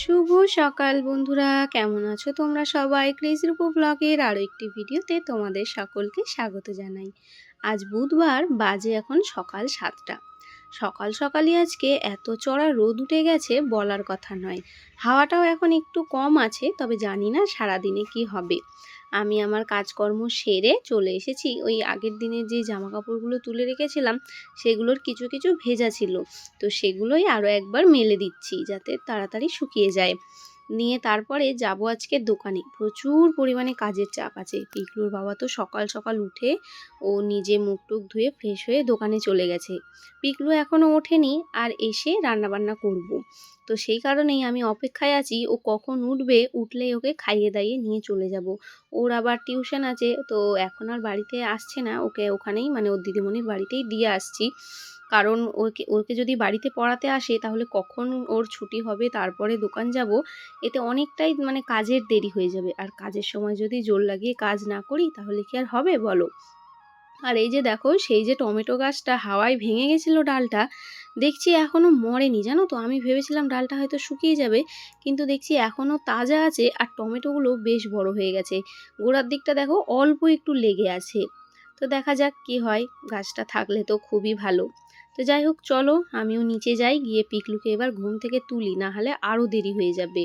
শুভ সকাল বন্ধুরা, কেমন আছো তোমরা সবাই? ক্রেজি রূপ ব্লগের আরও একটি ভিডিওতে তোমাদের সকলকে স্বাগত জানাই। আজ বুধবার, বাজে এখন সকাল সাতটা। সকাল সকালই আজকে এত চড়া রোদ উঠে গেছে বলার কথা নয়। হাওয়াটাও এখন একটু কম আছে, তবে জানি না সারাদিনে কি হবে। আমি আমার কাজকর্ম সেরে চলে এসেছি। ওই আগের দিনের যে জামা কাপড়গুলো তুলে রেখেছিলাম, সেগুলোর কিছু কিছু ভেজা ছিল। তো সেগুলোই আরও একবার মেলে দিচ্ছি যাতে তাড়াতাড়ি শুকিয়ে যায়। নিয়ে তারপরে যাব আজকে দোকানে। প্রচুর পরিমাণে কাজের চাপ আছে। পিকলুর বাবা তো সকাল সকাল উঠে ও নিজে মুখ টুক ধুয়ে ফ্রেশ হয়ে দোকানে চলে গেছে। পিকলু এখনও ওঠেনি আর এসে রান্নাবান্না করব। তো সেই কারণেই আমি অপেক্ষায় আছি, ও কখন উঠবে, উঠলেই ওকে খাইয়ে দাইয়ে নিয়ে চলে যাব। ওর আবার টিউশন আছে, তো এখন আর বাড়িতে আসছে না। ওকে ওখানেই মানে ওর দিদিমণির বাড়িতেই দিয়ে আসছি। কারণ ওকে ওকে যদি বাড়িতে পড়াতে আসে তাহলে কখন ওর ছুটি হবে, তারপরে দোকান যাব, এতে অনেকটাই মানে কাজের দেরি হয়ে যাবে। আর কাজের সময় যদি জোর লাগিয়ে কাজ না করি তাহলে কি আর হবে বলো? আর এই যে দেখো, সেই যে টমেটো গাছটা হাওয়ায় ভেঙে গেছিল ডালটা, দেখছি এখনও মরেনি, জানো তো? আমি ভেবেছিলাম ডালটা হয়তো শুকিয়ে যাবে, কিন্তু দেখছি এখনও তাজা আছে আর টমেটোগুলো বেশ বড় হয়ে গেছে। গোড়ার দিকটা দেখো অল্প একটু লেগে আছে। তো দেখা যাক কি হয়, গাছটা থাকলে তো খুবই ভালো। তো যাই হোক, চলো, আমিও নিচে যাই, গিয়ে পিকলুকে এবার ঘুম থেকে তুলি না হলে আরও দেরি হয়ে যাবে।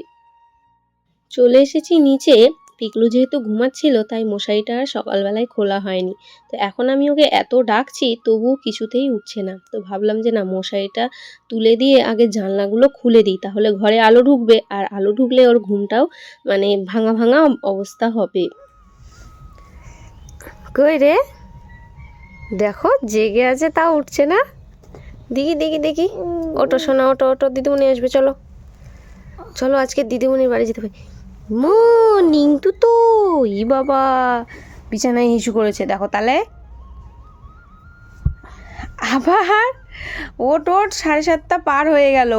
চলে এসেছি নিচে। পিকলু যেহেতু ঘুমাচ্ছিল, তাই মশারিটা আর সকালবেলায় খোলা হয়নি। তো এখন আমি ওকে এত ডাকছি, তবুও কিছুতেই উঠছে না। তো ভাবলাম যে না, মশারিটা তুলে দিয়ে আগে জানলাগুলো খুলে দিই, তাহলে ঘরে আলো ঢুকবে, আর আলো ঢুকলে ওর ঘুমটাও মানে ভাঙা ভাঙা অবস্থা হবে। কই রে? দেখো, জেগে আছে তা উঠছে না। দেখি দেখি দেখি। ওটো শোনা ওটো ওটো দিদিমণি আসবে চলো। চলো আজকে দিদিমণির বাড়ি যেতে হবে। মো নিংটু তো ই বাবা। বিছানায় হিসু করেছে দেখো তাহলে আবার ওট ওট সাড়ে সাতটা পার হয়ে গেল।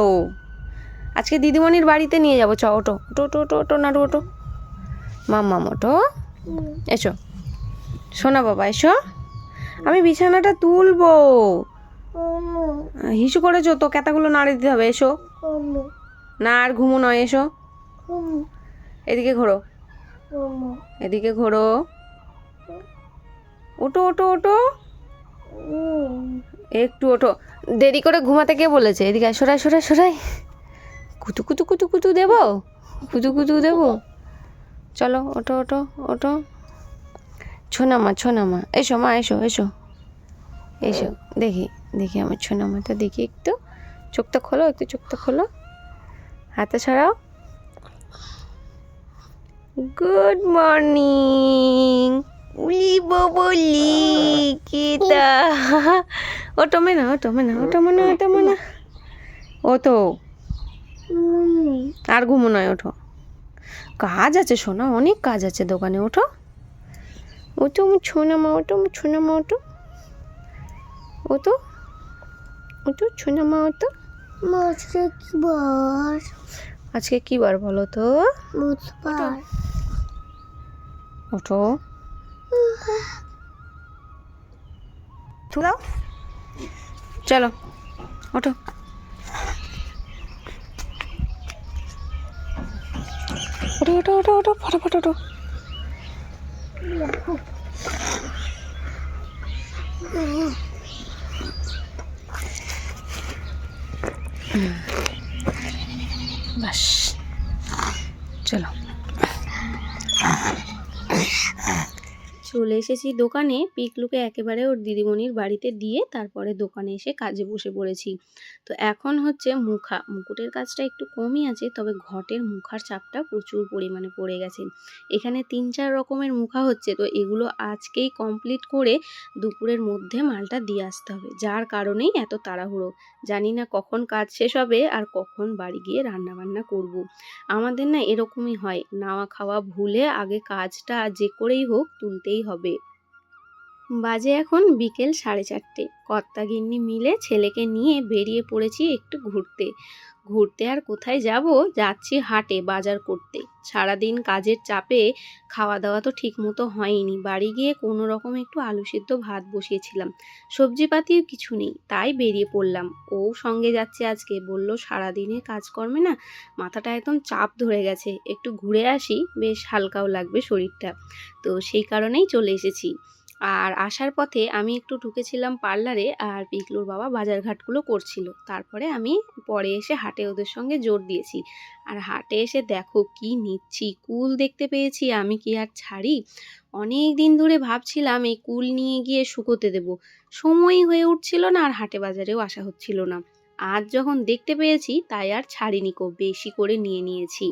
আজকে দিদিমণির বাড়িতে নিয়ে যাব চ ওটো। ওটো ওটো ওটো ওটো নাড়ু ওটো। মাম্মা ওটো এসো। শোনা বাবা এসো। আমি বিছানাটা তুলবো। হিসু করেছ? তো ক্যাতাগুলো নাড়ে দিতে হবে এসো। না আর ঘুমো নয় এসো। এদিকে ঘোরো। এদিকে ঘোরো। ওটো ওটো ওটো একটু ওঠো। দেরি করে ঘুমাতে কে বলেছে? এদিকে সরাই সরাই সরাই। কুতু কুতু কুতু কুতু দেবো? কুতু কুতু দেবো? চলো ওটো ওটো ওটো ছোনা মা ছোনা মা এসো মা এসো এসো। এসো দেখি। দেখি আমার ছোনা মাটা দেখি একটু। চোখটা খোলো, একটু চোখটা খোলো। হাতে ছাড়াও গুড মর্নিং উলি বলি কিতা টমে না ওটো মেনা, ওটো মনে ওটো মনে। ও টমে না ও তো আর ঘুমো নয়, ওঠো। কাজ আছে, শোনা, অনেক কাজ আছে দোকানে, ওঠো। ওটো ছোনা মা ওটো আমার ছোনা মা ওটো ওটো ওটো ছোনা মা ওটো আজকে কি বার আজকে কি বার বলো তো? বুধবার। ওঠো। দাও চলো ওঠো। ওঠো ওঠো ওঠো ওঠো ফটাফট ওঠো। বাস চলো চলে এসেছি দোকানে। পিকলুকে একেবারে ওর দিদিমণির বাড়িতে দিয়ে তারপরে দোকানে এসে কাজে বসে পড়েছি। তো এখন হচ্ছে মুখা। মুকুটের কাজটা একটু কমই আছে, তবে ঘটের মুখার চাপটা প্রচুর পরিমাণে পড়ে গেছে। এখানে তিন চার রকমের মুখা হচ্ছে, তো এগুলো আজকেই কমপ্লিট করে দুপুরের মধ্যে মালটা দিয়ে আসতে হবে। যার কারণেই এত তাড়াহুড়ো। জানি না কখন কাজ শেষ হবে আর কখন বাড়ি গিয়ে রান্না বান্না করব। আমাদের না এরকমই হয়। নাওয়া খাওয়া ভুলে আগে কাজটা যে করেই হোক, তুলতেই হবে। বাজে এখন বিকেল সাড়ে চারটে। কর্তাগিন্নি মিলে ছেলেকে নিয়ে বেরিয়ে পড়েছি একটু ঘুরতে। ঘুরতে আর কোথায় যাব? যাচ্ছি হাটে, বাজার করতে। সারাদিন কাজের চাপে খাওয়া দাওয়া তো ঠিক মতো হয়নি। বাড়ি গিয়ে কোনো রকম একটু আলু সিদ্ধ ভাত বসিয়েছিলাম। সবজিপাতিও কিছু নেই, তাই বেরিয়ে পড়লাম। ও সঙ্গে যাচ্ছে আজকে। বলল সারাদিনে কাজকর্মে না মাথাটা একদম চাপ ধরে গেছে। একটু ঘুরে আসি, বেশ হালকাও লাগবে শরীরটা। তো সেই কারণেই চলে এসেছি। আর আসার পথে আমি একটু ঢুকেছিলাম পার্লারে আর পিকলুর বাবা বাজারঘাটগুলো করছিল। তারপরে আমি পরে এসে হাটে ওদের সঙ্গে জোর দিয়েছি। আর হাটে এসে দেখো কি নিচ্ছি, কুল দেখতে পেয়েছি, আমি কি আর ছাড়ি? অনেক দিন ধরে ভাবছিলাম এই কুল নিয়ে গিয়ে শুকোতে দেব। সময়ই হয়ে উঠছিল না আর হাটে বাজারেও আসা হচ্ছিল না। আজ যখন দেখতে পেয়েছি, তাই আর ছাড়িনি কো, বেশি করে নিয়ে নিয়েছি।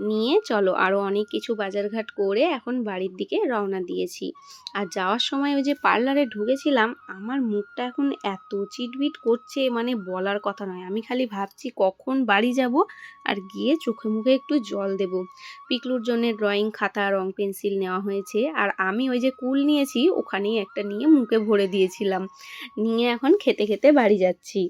নিয়ে চলো আরও অনেক কিছু বাজারঘাট করে এখন বাড়ির দিকে রওনা দিয়েছি। আর যাওয়ার সময় ওই যে পার্লারে ঢুকেছিলাম, আমার মুখটা এখন এত চিটবিট করছে মানে বলার কথা নয়। আমি খালি ভাবছি কখন বাড়ি যাব, আর গিয়ে চোখে মুখে একটু জল দেব। পিকলুর জন্য ড্রয়িং খাতা, রং পেন্সিল নেওয়া হয়েছে, আর আমি ওই যে কুল নিয়েছি, ওখানেই একটা নিয়ে মুখে ভরে দিয়েছিলাম। নিয়ে এখন খেতে খেতে বাড়ি যাচ্ছি।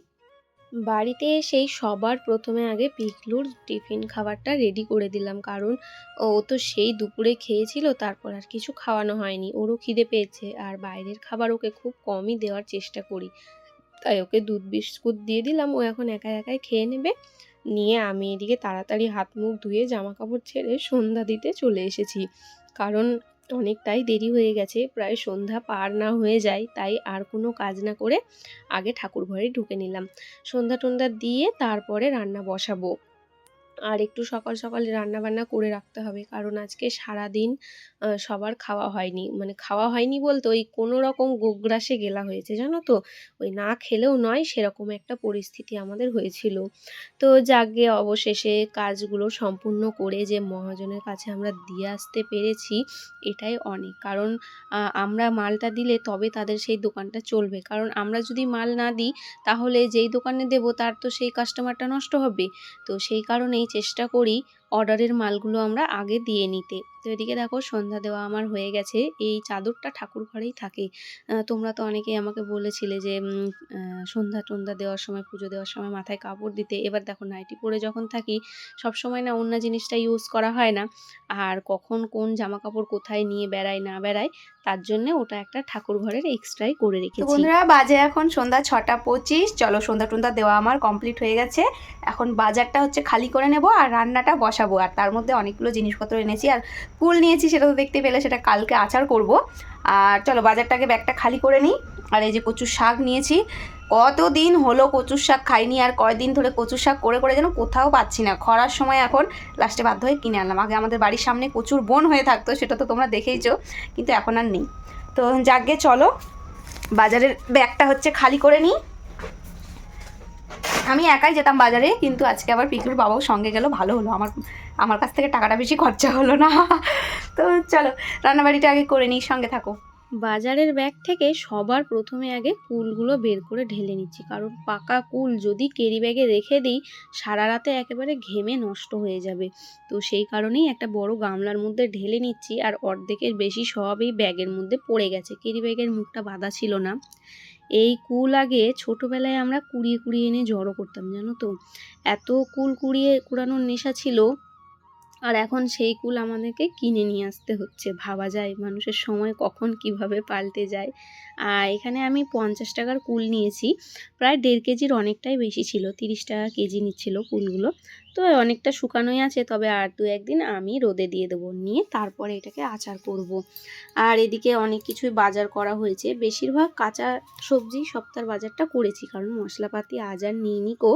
বাড়িতে এসেই সবার প্রথমে আগে পিকলুর টিফিন খাবারটা রেডি করে দিলাম। কারণ ও তো সেই দুপুরে খেয়েছিল, তারপর আর কিছু খাওয়ানো হয়নি। ওরও খিদে পেয়েছে আর বাইরের খাবার ওকে খুব কমই দেওয়ার চেষ্টা করি। তাই ওকে দুধ বিস্কুট দিয়ে দিলাম। ও এখন একা একাই খেয়ে নেবে। নিয়ে আমি এদিকে তাড়াতাড়ি হাত মুখ ধুয়ে জামা কাপড় ছেড়ে সন্ধ্যা দিতে চলে এসেছি। কারণ অনেকটাই দেরি হয়ে গেছে, প্রায় সন্ধ্যা পার না হয়ে যায়, তাই আর কোনো কাজ না করে আগে ঠাকুর ঘরে ঢুকে নিলাম। সন্ধ্যা টন্ধ্যা দিয়ে তারপরে রান্না বসাবো। আর একটু সকাল সকাল রান্না বান্না করে রাখতে হবে। কারণ আজকে সারাদিন আহ, সবার খাওয়া হয়নি। মানে খাওয়া হয়নি বলতে ওই কোনো রকম গোগ্রাসে গেলা হয়েছে জানো তো? ওই না খেলেও নয় সেরকম একটা পরিস্থিতি আমাদের হয়েছিল। তো যাকে অবশেষে কাজগুলো সম্পূর্ণ করে যে মহাজনের কাছে আমরা দিয়ে আসতে পেরেছি এটাই অনেক। কারণ আমরা মালটা দিলে তবে তাদের সেই দোকানটা চলবে। কারণ আমরা যদি মাল না দিই তাহলে যেই দোকানে দেবো তার তো সেই কাস্টমারটা নষ্ট হবে। তো সেই কারণেই চেষ্টা করি অর্ডারের মালগুলো আমরা আগে দিয়ে নিতে। তো এদিকে দেখো সন্ধ্যা দেওয়া আমার হয়ে গেছে। এই চাদরটা ঠাকুর ঘরেই থাকে। তোমরা তো অনেকেই আমাকে বলেছিলে যে সন্ধ্যা টন্ধ্যা দেওয়ার সময় পুজো দেওয়ার সময় মাথায় কাপড় দিতে। এবার দেখো নাইটি পরে যখন থাকি সব সময় না অন্য জিনিসটা ইউজ করা হয় না। আর কখন কোন জামা কাপড় কোথায় নিয়ে বেড়ায় না বেড়ায় তার জন্য ওটা একটা ঠাকুর ঘরের এক্সট্রাই করে রেখেছি। বন্ধুরা বাজে এখন সন্ধ্যা ছটা পঁচিশ। চলো সন্ধ্যা টন্ধ্যা দেওয়া আমার কমপ্লিট হয়ে গেছে। এখন বাজারটা হচ্ছে খালি করে নেব আর রান্নাটা বসাবো। আর তার মধ্যে অনেকগুলো জিনিসপত্র এনেছি আর কুল নিয়েছি সেটা তো দেখতে পেলে সেটা কালকে আচার করব। আর চলো বাজারটাকে ব্যাগটা খালি করে নিই। আর এই যে কচুর শাক নিয়েছি। কতদিন হলো কচুর শাক খাইনি আর কয়দিন ধরে কচুর শাক করে করে যেন কোথাও পাচ্ছি না। খরার সময় এখন লাস্টে বাধ্য হয়ে কিনে আনলাম। আগে আমাদের বাড়ির সামনে প্রচুর বন হয়ে থাকতো, সেটা তো তোমরা দেখেইছো, কিন্তু এখন আর নেই। তো যাকে চলো বাজারের ব্যাগটা হচ্ছে খালি করে নিই। আমি একাই যেতাম বাজারে, কিন্তু আজকে আবার পিকলুর বাবাও সঙ্গে গেল, ভালো হলো। আমার আমার কাছ থেকে টাকাটা বেশি খরচা হলো না। তো চলো, রান্নাবাড়িটা আগে করে নিই, সঙ্গে থাকো। বাজারের ব্যাগ থেকে সবার প্রথমে আগে কুলগুলো বের করে ঢেলে নিচ্ছি। কারণ পাকা কুল যদি কেরি ব্যাগে রেখে দিই, সারা রাতে একেবারে ঘেমে নষ্ট হয়ে যাবে। তো সেই কারণেই একটা বড় গামলার মধ্যে ঢেলে নিচ্ছি, আর অর্ধেকের বেশি সব এই ব্যাগের মধ্যে পড়ে গেছে। কেরি ব্যাগের মুখটা বাঁধা ছিল না। এই কুল আগে ছোটোবেলায় আমরা কুড়িয়ে কুড়িয়ে এনে জড়ো করতাম, জানো তো? এত কুল কুড়িয়ে কুড়ানোর নেশা ছিল, আর এখন সেই কুল আমাদেরকে কিনে নিয়ে আসতে হচ্ছে। ভাবা যায় মানুষের সময় কখন কীভাবে পাল্টে যায়। আর এখানে আমি পঞ্চাশ টাকার কুল নিয়েছি। প্রায় দেড় কেজির অনেকটাই বেশি ছিল, তিরিশ টাকা কেজি নিচ্ছিল কুলগুলো। তো অনেকটা শুকানোই আছে, তবে আর দু একদিন আমি রোদে দিয়ে দেবো, নিয়ে তারপরে এটাকে আচার করব। আর এদিকে অনেক কিছুই বাজার করা হয়েছে। বেশিরভাগ কাঁচা সবজি সপ্তাহের বাজারটা করেছি, কারণ মশলাপাতি আজ আর নিয়ে নিকো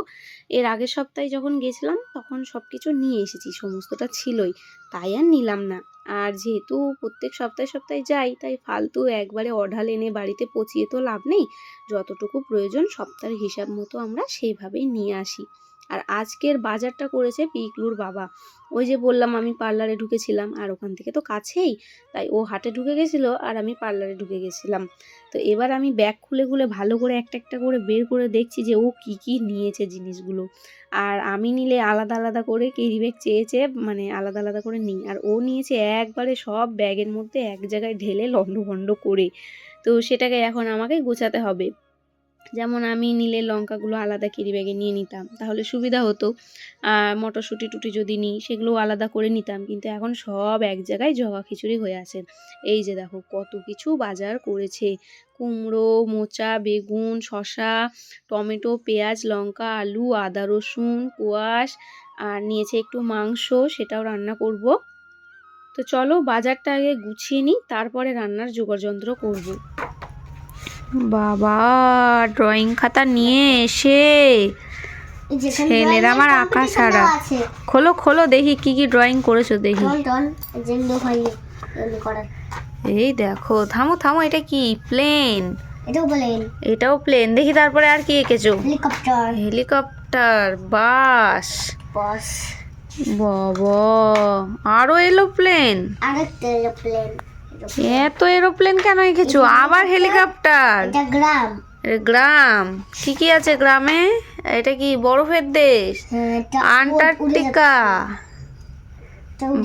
এর আগের সপ্তাহে যখন গেছিলাম, তখন সব কিছু নিয়ে এসেছি, সমস্তটা ছিলই। তাই আর নিলাম না। আর যেহেতু প্রত্যেক সপ্তাহে সপ্তাহে যাই, তাই ফালতু একবারে অঢাল এনে বাড়িতে পচিয়ে তো লাভ নেই। যতটুকু প্রয়োজন সপ্তাহের হিসাব মতো আমরা সেইভাবেই নিয়ে আসি। আর আজকের বাজারটা করেছে পিকলুর বাবা। ওই যে বললাম, আমি পার্লারে ঢুকেছিলাম আর ওখান থেকে তো কাছেই, তাই ও হাটে ঢুকে গেছিল আর আমি পার্লারে ঢুকে গেছিলাম। তো এবার আমি ব্যাগ খুলে খুলে ভালো করে একটা একটা করে বের করে দেখছি যে ও কি কি নিয়েছে জিনিসগুলো। আর আমি নিলে আলাদা আলাদা করে কেরি ব্যাগ চেয়েছে মানে আলাদা আলাদা করে নিই। আর ও নিয়েছে একবারে সব ব্যাগের মধ্যে এক জায়গায় ঢেলে লন্ডভন্ড করে। তো সেটাকে এখন আমাকে গোছাতে হবে। যেমন আমি নিলে লঙ্কাগুলো আলাদা কেরি ব্যাগে নিয়ে নিতাম, তাহলে সুবিধা হতো। আর মটরশুঁটি টুটি যদি নিই সেগুলোও আলাদা করে নিতাম, কিন্তু এখন সব এক জায়গায় জগা খিচুড়ি হয়ে আছে। এই যে দেখো, কত কিছু বাজার করেছে। কুমড়ো, মোচা, বেগুন শশা টমেটো, পেঁয়াজ, লঙ্কা, আলু, আদা, রসুন, কোয়াশ, আর নিয়েছে একটু মাংস, সেটাও রান্না করব। তো চলো বাজারটা আগে গুছিয়ে নিই, তারপরে রান্নার যোগাযন্ত্র করব। বাবা ড্রয়িং খাতা নিয়ে এসে। ছেলের আমার আঁকা ছাড়া। খোলো খোলো দেখি কি কি ড্রয়িং করেছ দেখি। এই দেখো থামো থামো এটা কি? প্লেন এটাও প্লেন দেখি তারপরে আর কি এঁকেছো? হেলিকপ্টার হেলিকপ্টার বাস। বস। বাবা আরও এরোপ্লেন আরেকটা এরোপ্লেন এত এরোপ্লেন কেন এঁকেছো আবার হেলিকপ্টার গ্রাম গ্রাম কি কি আছে গ্রামে এটা কি বরফের দেশ হ্যাঁ, আন্টার্কটিকা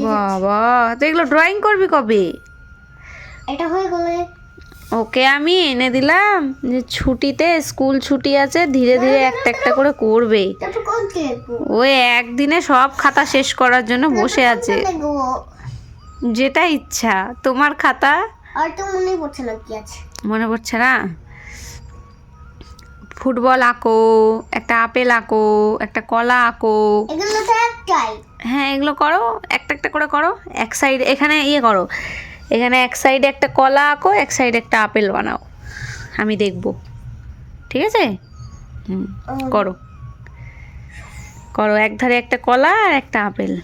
বাবা তো এগুলো ড্রয়িং করবি কবে এটা হয়ে গেলে ওকে আমি এনে দিলাম যে ছুটিতে স্কুল ছুটি আছে ধীরে ধীরে একটা একটা করে করবে ওই একদিনে সব খাতা শেষ করার জন্য বসে আছে যেটা ইচ্ছা। তোমার খাতা? আর তো মনে পড়ছে না কি আছে। মনে পড়ছে না? ফুটবল আঁকো একটা আপেল আঁকো একটা কলা আঁকো। এগুলো তো একটাই। হ্যাঁ এগুলো করো। একটা একটা করে করো। এক সাইড এখানে ইয়ে করো। এখানে এক সাইডে একটা কলা আঁকো এক সাইডে একটা আপেল বানাও। আমি দেখব। ঠিক আছে? হুম করো। করো এক ধারে একটা কলা আর একটা আপেল।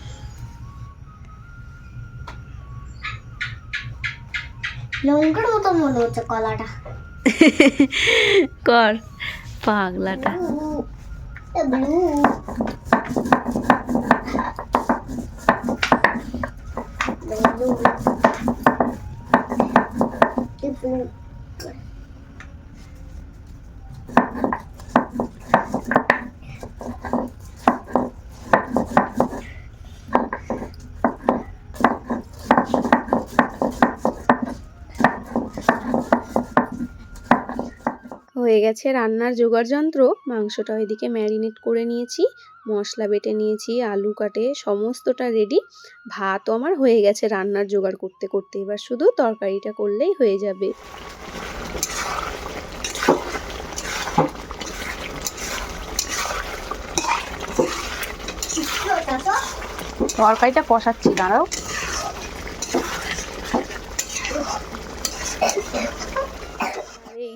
লঙ্কার মতো মনে হচ্ছে কলাটা। কর পাগলাটা। ব্লু। হয়ে গেছে রান্নার জোগাড় যন্ত্র। মাংসটা ওইদিকে ম্যারিনেট করে নিয়েছি, মশলা বেটে নিয়েছি, আলু কাটে, সমস্তটা রেডি ভাতও আমার হয়ে গেছে রান্নার জোগাড় করতে করতে। এবার শুধু তরকারিটা করলেই হয়ে যাবে। তরকারিটা কষাচ্ছি, দাঁড়াও।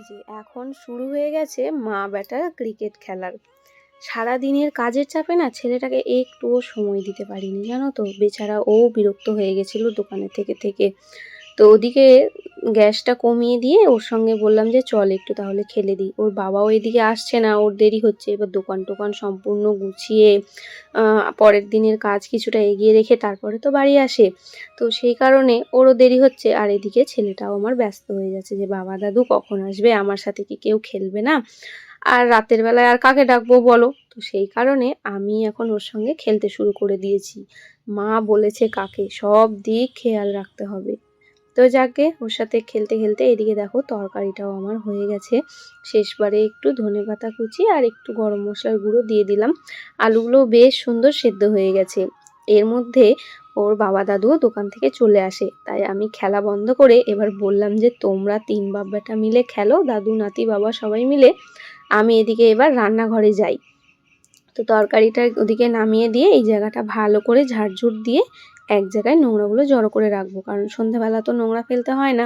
যে এখন শুরু হয়ে গেছে মা বেটার ক্রিকেট খেলার। সারা দিনের কাজের চাপে না ছেলেটাকে একটুও সময় দিতে পারিনি, জানো তো? বেচারা ও বিরক্ত হয়ে গেছিল দোকানে থেকে থেকে। তো ওদিকে গ্যাসটা কমিয়ে দিয়ে ওর সঙ্গে বললাম যে, চল একটু তাহলে খেলে দিই। ওর বাবাও এদিকে আসছে না, ওর দেরি হচ্ছে। এবার দোকান টোকান সম্পূর্ণ গুছিয়ে পরের দিনের কাজ কিছুটা এগিয়ে রেখে তারপরে তো বাড়ি আসে। তো সেই কারণে ওরও দেরি হচ্ছে। আর এদিকে ছেলেটাও আমার ব্যস্ত হয়ে যাচ্ছে যে, বাবা দাদু, কখন আসবে? আমার সাথে কি কেউ খেলবে না? আর রাতের বেলায় আর কাকে ডাকবো বলো? তো সেই কারণে আমি এখন ওর সঙ্গে খেলতে শুরু করে দিয়েছি। মা বলেছে কাকে, সব দিক খেয়াল রাখতে হবে। তো যাকে ওর সাথে খেলতে খেলতে এদিকে দেখো তরকারিটাও আমার হয়ে গেছে। শেষবারে একটু ধনে পাতা কুচি আর একটু গরম মশলার গুঁড়ো দিয়ে দিলাম। আলুগুলো বেশ সুন্দর সেদ্ধ হয়ে গেছে। এর মধ্যে ওর বাবা দাদুও দোকান থেকে চলে আসে। তাই আমি খেলা বন্ধ করে এবার বললাম যে, তোমরা তিন বাপ বেটা মিলে খেলো, দাদু, নাতি, বাবা সবাই মিলে আমি এদিকে এবার রান্নাঘরে যাই। তো তরকারিটা ওদিকে নামিয়ে দিয়ে এই জায়গাটা ভালো করে ঝাড়ঝুট দিয়ে এক জায়গায় নোংরাগুলো জড়ো করে রাখব। কারণ সন্ধেবেলা তো নোংরা ফেলতে হয় না।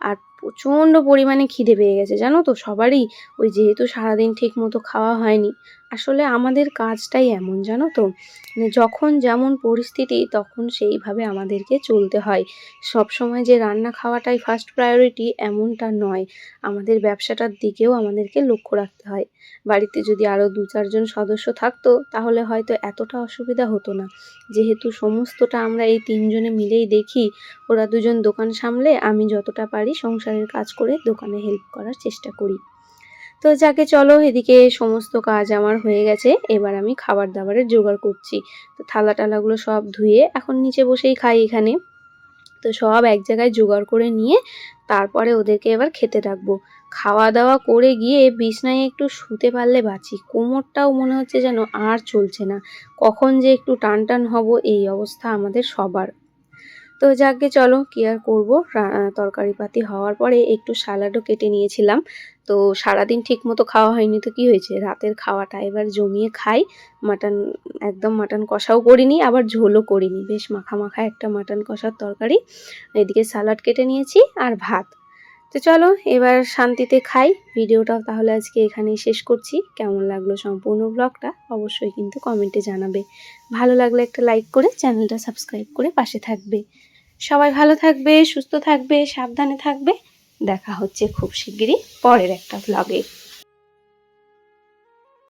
আর প্রচণ্ড পরিমাণে খিদে পেয়ে গেছে, জানো তো? সবারই ওই যেহেতু সারাদিন ঠিক মতো খাওয়া হয়নি, আসলে আমাদের কাজটাই এমন, জানো তো? মানে যখন যেমন পরিস্থিতি, তখন সেইভাবে আমাদেরকে চলতে হয়। সব সময় যে রান্না খাওয়াটাই ফার্স্ট প্রায়োরিটি এমনটা নয়। আমাদের ব্যবসাটার দিকেও আমাদেরকে লক্ষ্য রাখতে হয়। বাড়িতে যদি আরও দু চারজন সদস্য থাকতো, তাহলে হয়তো এতটা অসুবিধা হতো না। যেহেতু সমস্তটা আমরা এই তিনজনে মিলেই দেখি, ওরা দুজন দোকান সামলে, আমি যতটা পারি সংসারের কাজ করে দোকানে হেল্প করার চেষ্টা করি। তো যাকে চলো এদিকে সমস্ত কাজ আমার হয়ে গেছে, এবার আমি খাবার দাবারের জোগাড় করছি। তো থালা টালাগুলো সব ধুয়ে এখন নিচে বসেই খাই এখানে। তো সব এক জায়গায় জোগাড় করে নিয়ে তারপরে ওদেরকে এবার খেতে রাখব। খাওয়া দাওয়া করে গিয়ে বিছনায় একটু শুতে পারলে বাঁচি। কোমরটাও মনে হচ্ছে যেন আর চলছে না। কখন যে একটু টান টান হব এই অবস্থা আমাদের সবার। তো যাকে চলো কি আর করব? রা- তরকারি পাতি হওয়ার পরে একটু সালাডও কেটে নিয়েছিলাম। তো সারাদিন ঠিক মতো খাওয়া হয়নি তো কি হয়েছে? রাতের খাওয়াটা এবার জমিয়ে খাই। মাটন, একদম মাটন কষাও করিনি, আবার ঝোলও করিনি। বেশ মাখা মাখা একটা মাটন কষার তরকারি। এদিকে সালাড কেটে নিয়েছি আর ভাত। তো চলো, এবার শান্তিতে খাই। ভিডিওটাও তাহলে আজকে এখানেই শেষ করছি। কেমন লাগল সম্পূর্ণ ব্লগটা অবশ্যই কিন্তু কমেন্টে জানাবে। ভালো লাগলে একটা লাইক করে চ্যানেলটা সাবস্ক্রাইব করে পাশে থাকবে। সবাই ভালো থাকবে সুস্থ থাকবে সাবধানে থাকবে। দেখা হচ্ছে খুব শিগগিরই পরের একটা ব্লগে